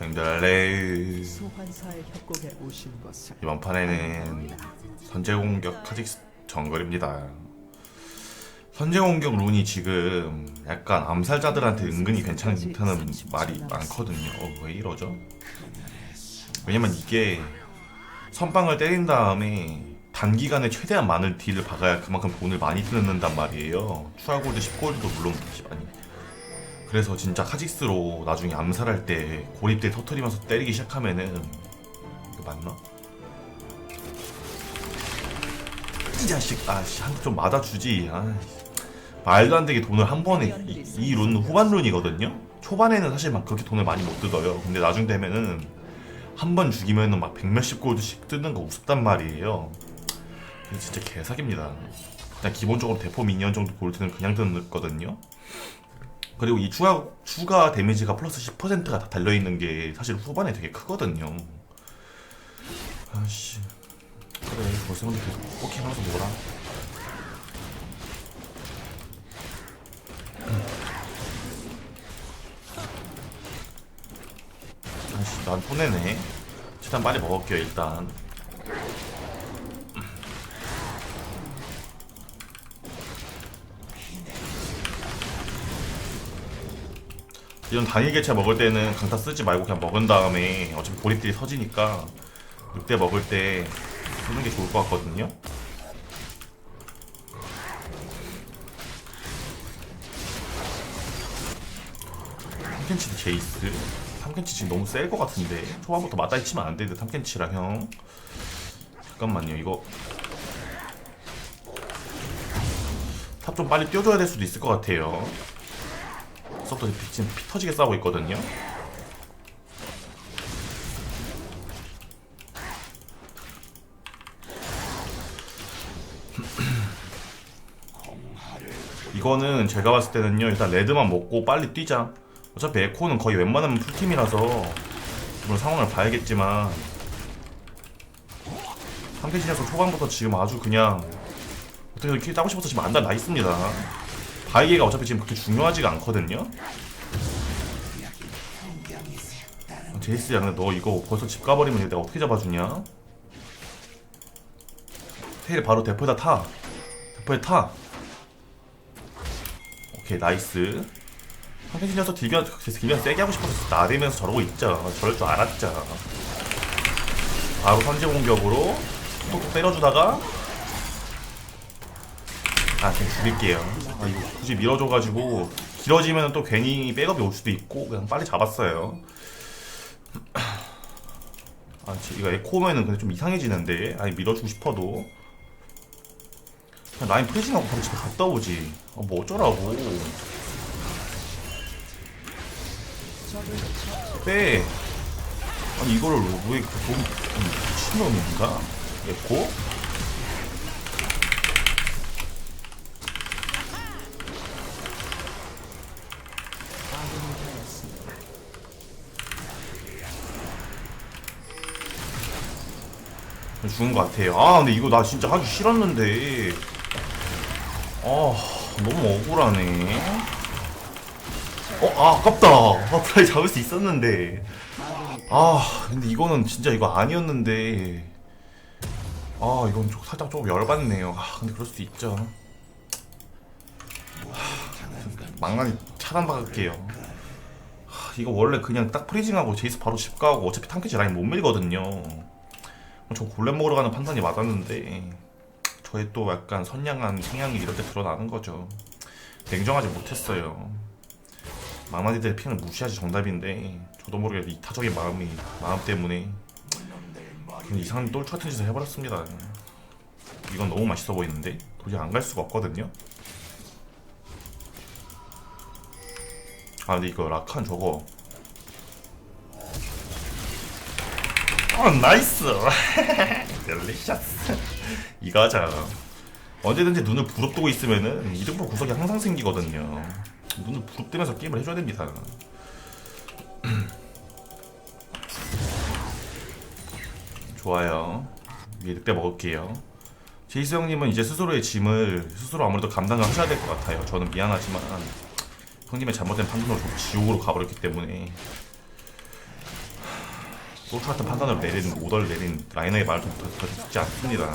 형들레 소환사의 협곡에 오신 것을 이번 판에는 선제 공격 카직스 정글입니다. 선제 공격 룬이 지금 약간 암살자들한테 은근히 괜찮다는 말이 많거든요. 어, 왜 이러죠? 왜냐면 이게 선빵을 때린 다음에 단기간에 최대한 많은 딜을 박아야 그만큼 돈을 많이 뜯는단 말이에요. 추가 골드 10골드도 물론 아니. 그래서 진짜 카직스로 나중에 암살할 때 고립대 터트리면서 때리기 시작하면은 이거 맞나? 이 자식 아씨 한대좀 맞아주지. 아 말도 안 되게 돈을 한 번에 이룬 후반 룬이거든요? 초반에는 사실 막 그렇게 돈을 많이 못 뜯어요. 근데 나중 되면은 한 번 죽이면은 막 백몇십 골드씩 뜯는 거 우습단 말이에요. 진짜 개사기입니다. 그냥 기본적으로 대포 미니언 정도 골드는 그냥 뜯거든요 그리고 이 추가 추가 데미지가 플러스 10%가 다 달려 있는 게 사실 후반에 되게 크거든요. 아씨. 그래 벌써 형들 계속 포킹 하면서 놀아 아씨 난 손해네. 최대한 빨리 먹을게요 일단 이런 단일 개체 먹을 때는 강타 쓰지 말고 그냥 먹은 다음에 어차피 고립들이 서지니까 늑대 먹을 때 쓰는 게 좋을 것 같거든요. 탐켄치 제이스. 탐켄치 지금 너무 셀 것 같은데. 초반부터 맞다이 치면 안 되는데 탐켄치랑 형. 잠깐만요 이거. 탑 좀 빨리 띄워줘야 될 수도 있을 것 같아요 서부터 지금 피 터지게 싸우고 있거든요. 이거는 제가 봤을 때는요 일단 레드만 먹고 빨리 뛰자. 어차피 에코는 거의 웬만하면 풀팀이라서 물론 상황을 봐야겠지만 한계신에서 초반부터 지금 아주 그냥 어떻게든 킬 따고 싶어서 지금 안다 나 있습니다 바이게가 어차피 지금 그렇게 중요하지가 않거든요? 아, 제이스 양은 너 이거 벌써 집 가버리면 내가 어떻게 잡아주냐? 테일 바로 대포에다 타. 대포에 타. 오케이 나이스. 한ken신 녀석 딜견 딜견 세게 하고 싶어서 나대면서 저러고 있죠. 저럴 줄 알았죠. 바로 선제 공격으로 톡톡 때려주다가 아 그냥 죽일게요. 아 이거 굳이 밀어줘가지고 길어지면 또 괜히 백업이 올 수도 있고 그냥 빨리 잡았어요. 아 지- 이거 에코면은 근데 좀 이상해지는데 아니 밀어주고 싶어도. 그냥 라인 프리징하고 바로 집에 갔다 오지. 아, 뭐 어쩌라고. 빼 아니 이거를 왜 돈, 미친놈인가? 에코? 죽은 것 같아요. 아, 근데 이거 나 진짜 하기 싫었는데. 아, 너무 억울하네. 어, 아, 아깝다. 아, 프라이 잡을 수 있었는데. 아, 근데 이거는 진짜 이거 아니었는데. 아, 이건 좀 살짝 조금 열받네요. 아, 근데 그럴 수도 있죠. 아, 망나니 차단 박을게요. 아, 이거 원래 그냥 딱 프리징하고 제이스 바로 집 가고 어차피 탐캐치 라인 못 밀거든요. 저 골렘 먹으러 가는 판단이 맞았는데 저의 또 약간 선량한 성향이 때 드러나는 거죠. 냉정하지 못했어요. 망나니들의 피는 무시하지 정답인데 저도 모르게 이타적인 마음이 마음 때문에 이상한 똘추 같은 짓을 해버렸습니다. 이건 너무 맛있어 보이는데 도저히 안 갈 수가 없거든요. 아 근데 이거 라칸 저거 어 나이스. 델리셔스. 이거 하자 언제든지 눈을 부릅뜨고 있으면은 이등분 구석이 항상 생기거든요. 눈을 부릅뜨면서 게임을 해줘야 됩니다. 좋아요. 위에 늑대 먹을게요. 제이스 형님은 이제 스스로의 짐을 스스로 아무래도 감당을 하셔야 될 것 같아요. 저는 미안하지만 형님의 잘못된 판단으로 좀 지옥으로 가버렸기 때문에 소트 같은 판단을 내린 오더를 내린 라이너의 말도 더, 더 듣지 않습니다.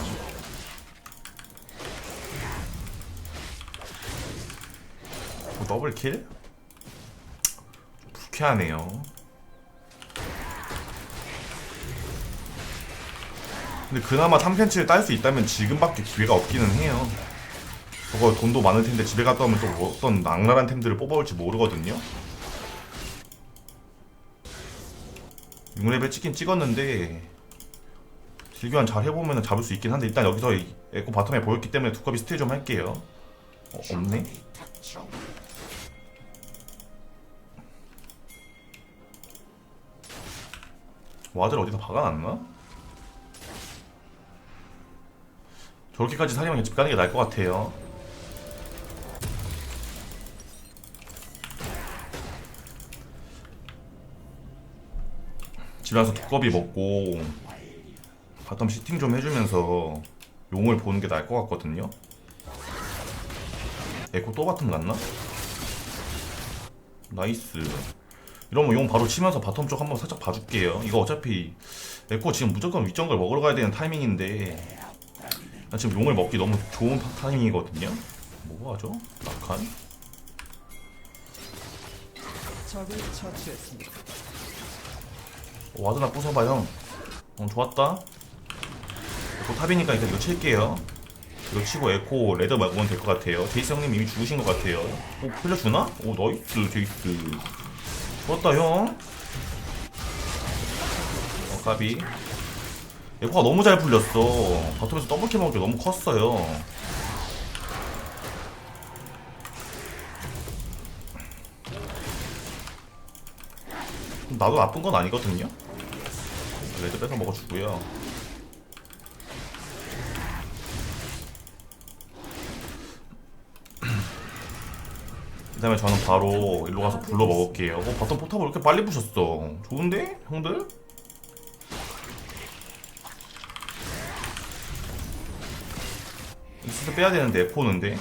뭐 더블킬? 좀 불쾌하네요. 근데 그나마 3펜치를 딸 수 있다면 지금밖에 기회가 없기는 해요. 저거 돈도 많을 텐데 집에 갔다 오면 또 어떤 낭랄한 템들을 뽑아올지 모르거든요. 6레벨 찍긴 찍었는데 질교환 잘 해보면 잡을 수 있긴 한데 일단 여기서 이 에코 바텀에 보였기 때문에 두꺼비 스틸 좀 할게요. 어, 없네? 와들 어디서 박아놨나? 저렇게까지 살리면 집 가는 게 나을 것 같아요. 와서 두꺼비 먹고 바텀 시팅 좀 해주면서 용을 보는 게 나을 것 같거든요. 에코 또 바텀 갔나? 나이스. 이러면 용 바로 치면서 바텀 쪽 한번 살짝 봐줄게요. 이거 어차피 에코 지금 무조건 윗정글 먹으러 가야 되는 타이밍인데 나 지금 용을 먹기 너무 좋은 타- 타이밍이거든요. 뭐가 하죠? 낙한? 적을 처치했습니다. 어, 와드나 부숴봐 형. 어 좋았다. 에코 탑이니까 일단 이거 칠게요. 이거 치고 에코 레드 먹으면 될 것 같아요. 제이스 형님 이미 죽으신 것 같아요. 오 풀려주나? 오 나이스 제이스. 좋았다 형. 어 까비. 에코가 너무 잘 풀렸어. 바텀에서 더블킬 먹을 게 너무 컸어요. 나도 나쁜 건 아니거든요. 레드 뺏어 먹어주고요. 그 다음에 저는 바로 일로 가서 불러 먹을게요. 어, 바텀 포탑을 이렇게 빨리 부셨어. 좋은데, 형들? 익스도 빼야 되는데 에포는데.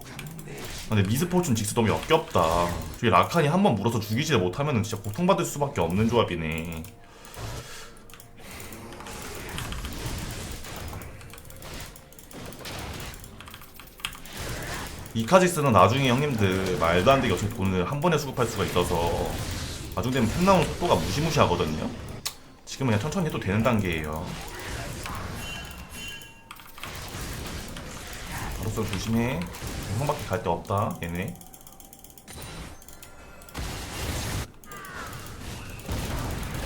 아, 근데 미스포춘 직스 너무 역겹다. 저기 라칸이 한 번 물어서 죽이지 못하면 진짜 고통받을 수밖에 없는 조합이네. 이카지스는 나중에 형님들 말도 안 되게 어차피 돈을 한 번에 수급할 수가 있어서 나중 되면 템 나오는 속도가 무시무시하거든요. 지금은 그냥 천천히 해도 되는 단계예요. 바로서 조심해. 형밖에 갈 데 없다. 얘네.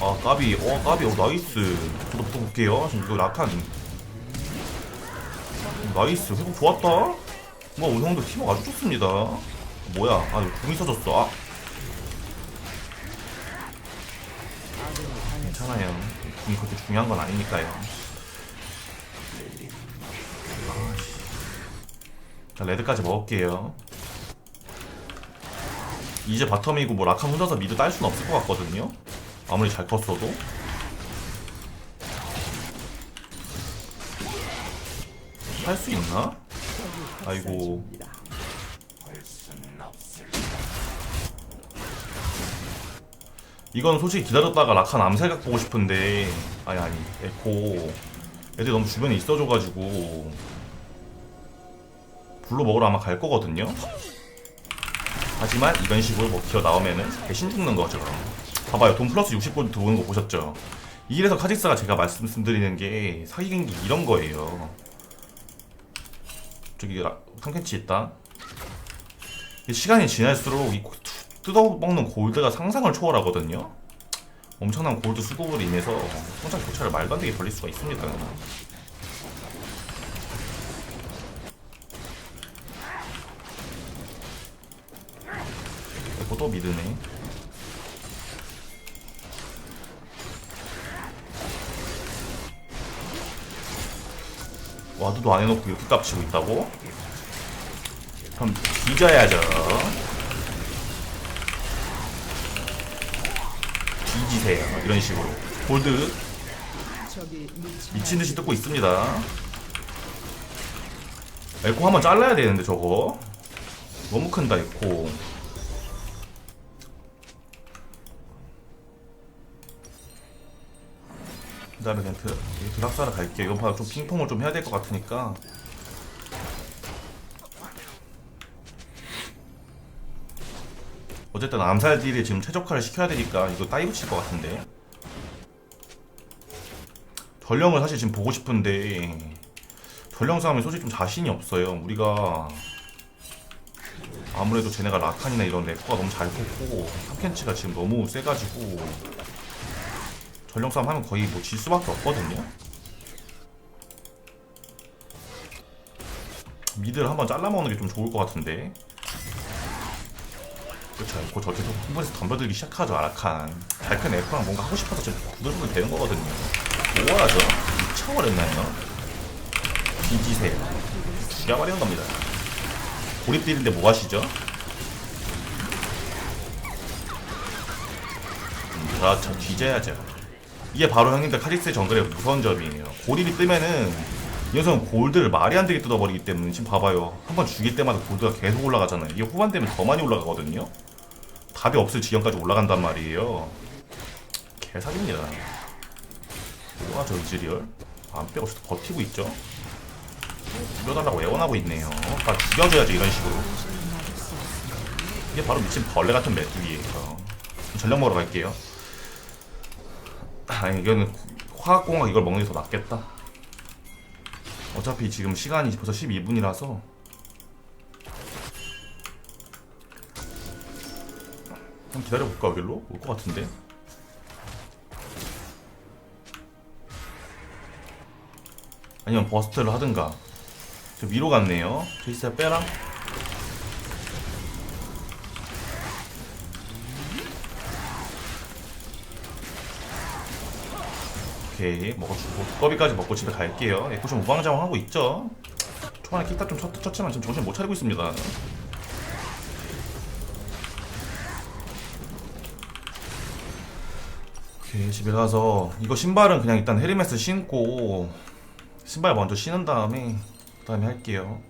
아 까비. 어 까비. 어 나이스. 저도 붙어볼게요. 지금 이거 라칸. 나이스. 회복 좋았다. 뭐 오늘 형도 팀워크 아주 좋습니다. 뭐야? 아 궁이 써졌어. 아 괜찮아요. 궁이 그렇게 중요한 건 아니니까요. 자, 레드까지 먹을게요. 이제 바텀이고 뭐 라칸 혼자서 미드 딸 수는 없을 것 같거든요. 아무리 잘 컸어도. 할 수 있나? 아이고. 이건 솔직히 기다렸다가 라칸 암살각 보고 싶은데 아니 아니 에코 애들 너무 주변에 있어줘가지고 불로 먹으러 아마 갈 거거든요. 하지만 이런 식으로 뭐 기어 나오면은 대신 죽는 거죠. 봐봐요. 돈 플러스 60골드 들어오는 거 보셨죠? 이래서 카직스가 제가 말씀드리는 게 사기 경기 이런 거예요. 저기 라- 탐켄치 있다. 이 시간이 지날수록 이 고- 뜯어먹는 골드가 상상을 초월하거든요. 엄청난 골드 수급으로 인해서 성장 교차를 말도 안 되게 벌릴 수가 있습니다. 또 미드네. 와드도 안 해놓고 이렇게 깝치고 있다고? 그럼 뒤져야죠. 뒤지세요. 이런 식으로. 골드 적이 미친 듯이 뜯고 있습니다. 에코 한번 잘라야 되는데 저거 너무 큰다 에코. 그 다음에 그냥 드, 이 드락사를 갈게요. 이번 판좀 핑퐁을 좀 해야 될 것 같으니까. 어쨌든 암살 딜에 지금 최적화를 시켜야 되니까 이거 따이고 칠것 같은데. 전령을 사실 지금 보고 싶은데 전령 싸움에 솔직히 좀 자신이 없어요. 우리가 아무래도 쟤네가 라칸이나 이런 렉커가 너무 잘 뽑고 탐켄치가 지금 너무 세가지고 전령 싸움 하면 거의 뭐 질 수밖에 없거든요. 미드를 한번 잘라먹는 게 좀 좋을 것 같은데. 그렇죠. 그 저렇게 좀 흥분해서 덤벼들기 시작하죠. 아라칸. 잘큰 F랑 뭔가 하고 싶어서 지금 구들구들 되는 거거든요. 뭐 하죠? 미쳐버렸나요? 뒤지세요. 죽여버리는 겁니다. 고립딜인데 뭐 하시죠? 음, 그렇죠. 뒤져야죠. 이게 바로 형님들 카직스 정글의 무서운 점이에요. 고립이 뜨면은 이 녀석은 골드를 말이 안 되게 뜯어버리기 때문에 지금 봐봐요. 한 번 죽일 때마다 골드가 계속 올라가잖아요. 이게 후반 되면 더 많이 올라가거든요. 답이 없을 지경까지 올라간단 말이에요. 개사기입니다. 뭐가 저 이즈리얼? 안 빼고 버티고 있죠? 죽여달라고 애원하고 있네요. 아, 죽여줘야지 이런 식으로. 이게 바로 미친 벌레 같은 메뚜기예요. 전력 먹으러 갈게요. 아, 이거는 화학공학 이걸 먹는 게 더 낫겠다. 어차피 지금 시간이 벌써 12분이라서. 한번 기다려볼까 여기로? 올 것 같은데? 아니면 버스트를 하든가. 저 위로 갔네요. 제이스야 빼라 오케이. 먹어주고 두꺼비까지 먹고 집에 갈게요. 에코 좀 우왕좌왕하고 있죠? 초반에 킥딱 좀 쳤, 쳤지만 지금 정신 못 차리고 있습니다. 오케이 집에 가서 이거 신발은 그냥 일단 헤르메스 신고 신발 먼저 신은 다음에 그 다음에 할게요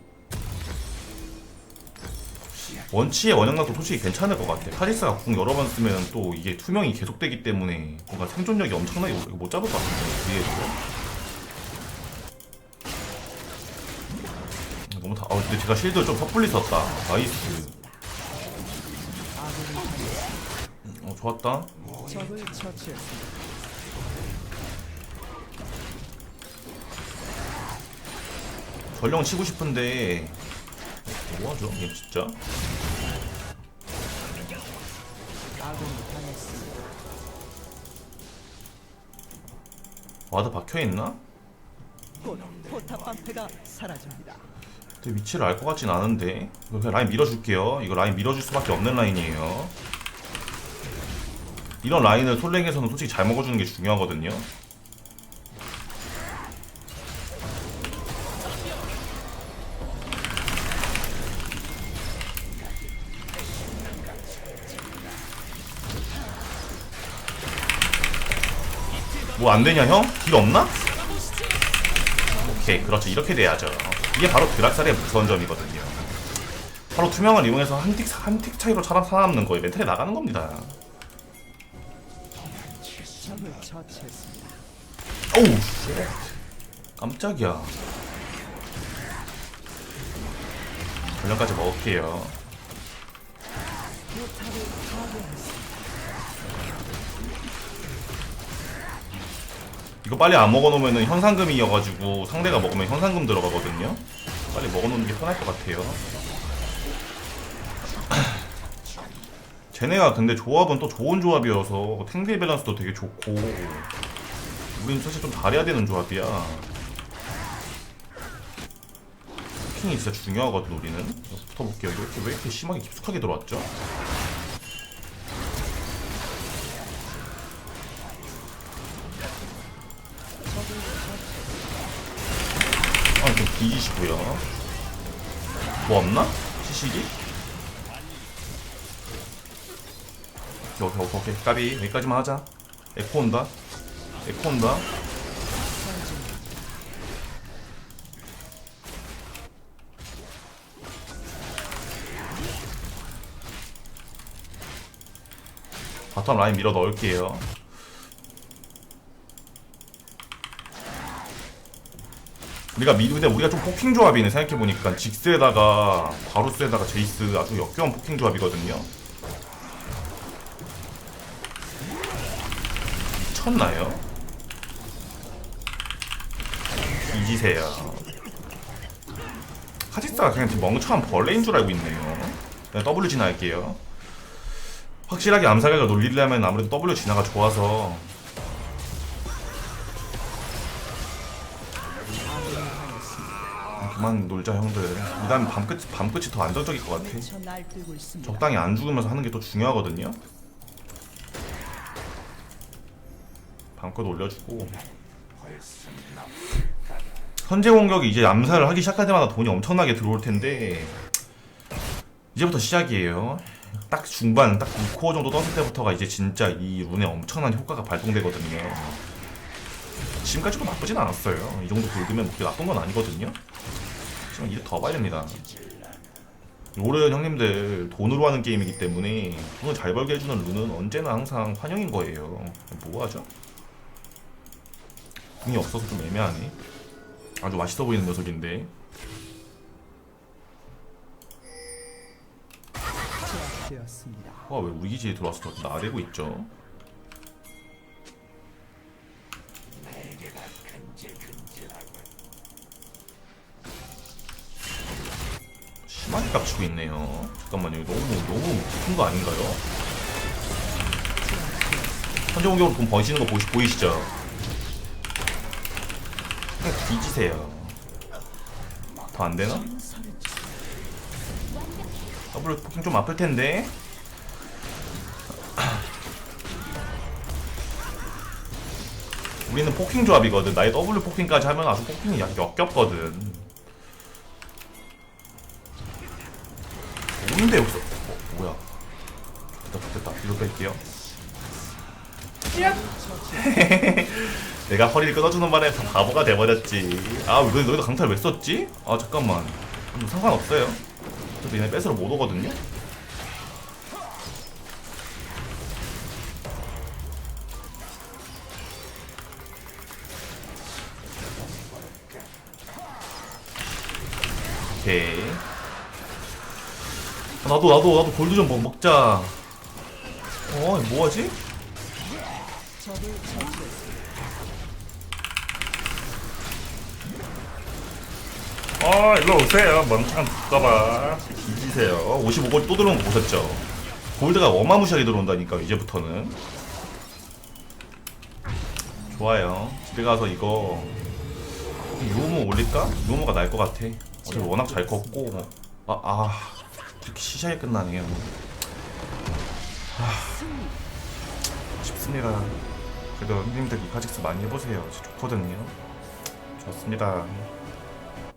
원치의 원형각도 솔직히 괜찮을 것 같아 카리스가 궁 여러 번 쓰면 또 이게 투명이 계속되기 때문에 뭔가 생존력이 엄청나게 못- 못 잡을 것 같은데 뒤에서 너무 다.. 어 근데 제가 실드 좀 섣불리 썼다. 나이스. 어 좋았다. 적을 처치했습니다. 전령 치고 싶은데 뭐하죠? 얘 진짜 와드 박혀있나? 곧 포탑 방패가 사라집니다. 근데 위치를 알 것 같진 않은데 이거 그냥 라인 밀어줄게요 이거 라인 밀어줄 수밖에 없는 라인이에요 이런 라인을 솔랭에서는 솔직히 잘 먹어주는 게 중요하거든요 뭐 안되냐 형? 길 없나? 오케이 그렇죠. 이렇게 돼야죠. 이게 바로 드락살의 무서운 점이거든요. 바로 투명을 이용해서 한틱 한틱 차이로 살아 살아남는 거예요. 멘탈이 나가는 겁니다. 오우 쉣. 깜짝이야. 전령까지 먹을게요 이거 빨리 안 먹어놓으면 현상금이어가지고 상대가 먹으면 현상금 들어가거든요. 빨리 먹어놓는 게 편할 것 같아요. 쟤네가 근데 조합은 또 좋은 조합이어서 탱딜 밸런스도 되게 좋고. 우리는 사실 좀 잘해야 되는 조합이야. 스킹이 진짜 중요하거든 우리는. 붙어볼게요. 이거 이렇게 왜 이렇게 심하게 깊숙하게 들어왔죠? 뒤지시고요. 뭐 없나? 시식이? 오케이, 오케이, 오케이. 까비. 여기까지만 하자. 에코 온다. 에코 온다. 바텀 라인 밀어 넣을게요. 우리가 미 근데 우리가 좀 포킹 조합이네 생각해 보니까 직스에다가 바루스에다가 제이스 아주 역겨운 포킹 조합이거든요. 미쳤나요? 이지세요. 카직스가 그냥 멍청한 벌레인 줄 알고 있네요. 그냥 W 진화할게요. 확실하게 암살각을 놀리려면 아무래도 W 진화가 좋아서 그만 놀자 형들. 일단 밤끝 밤끝이 더 안정적일 것 같아. 적당히 안 죽으면서 하는 게 더 중요하거든요. 밤끝 올려주고 선제 공격이 이제 암살을 하기 시작할 때마다 돈이 엄청나게 들어올 텐데 이제부터 시작이에요. 딱 중반 딱 6코어 정도 떴을 때부터가 이제 진짜 이 룬의 엄청난 효과가 발동되거든요. 지금까지도 나쁘진 않았어요. 이 정도 긁으면 그렇게 나쁜 건 아니거든요. 이제 더 봐야 됩니다. 롤은 형님들 돈으로 하는 게임이기 때문에 돈을 잘 벌게 해주는 룬은 언제나 항상 환영인 거예요. 뭐 하죠? 돈이 없어서 좀 애매하네. 아주 맛있어 보이는 녀석인데. 와, 왜 우리 기지에 들어와서 저 나대고 있죠? 심하게 깝치고 있네요. 잠깐만요. 너무, 너무 큰 거 아닌가요? 현재 공격으로 돈 버시는 거 보시, 보이시죠? 그냥 뒤지세요. 더 안 되나? 더블 포킹 좀 아플 텐데. 우리는 포킹 조합이거든. 나의 더블 포킹까지 하면 아주 포킹이 약- 역겹거든. 뭔데 없어? 어, 뭐야? 됐다, 됐다. 이거 뺄게요. 내가 허리를 끊어주는 바람에 다 바보가 돼버렸지. 아, 왜 너희도 강타를 왜 썼지? 아, 잠깐만. 뭐 상관없어요. 어차피 얘네 뺏으러 못 오거든요? 오케이. 아, 나도 나도 나도 골드 좀 먹- 먹자. 어, 뭐하지? 아, 일로 오세요. 멍청한 국가봐. 뒤지세요. 55골 또 들어온 거 보셨죠? 골드가 어마무시하게 들어온다니까 이제부터는. 좋아요. 집에 가서 이거 유모 올릴까? 유모가 나을 것 같아. 어차피 워낙 잘 컸고. 아, 아. 이렇게 시시하게 끝나네요. 아, 쉽습니다. 그래도 형님들 이 카직스 많이 해보세요. 좋거든요. 좋습니다.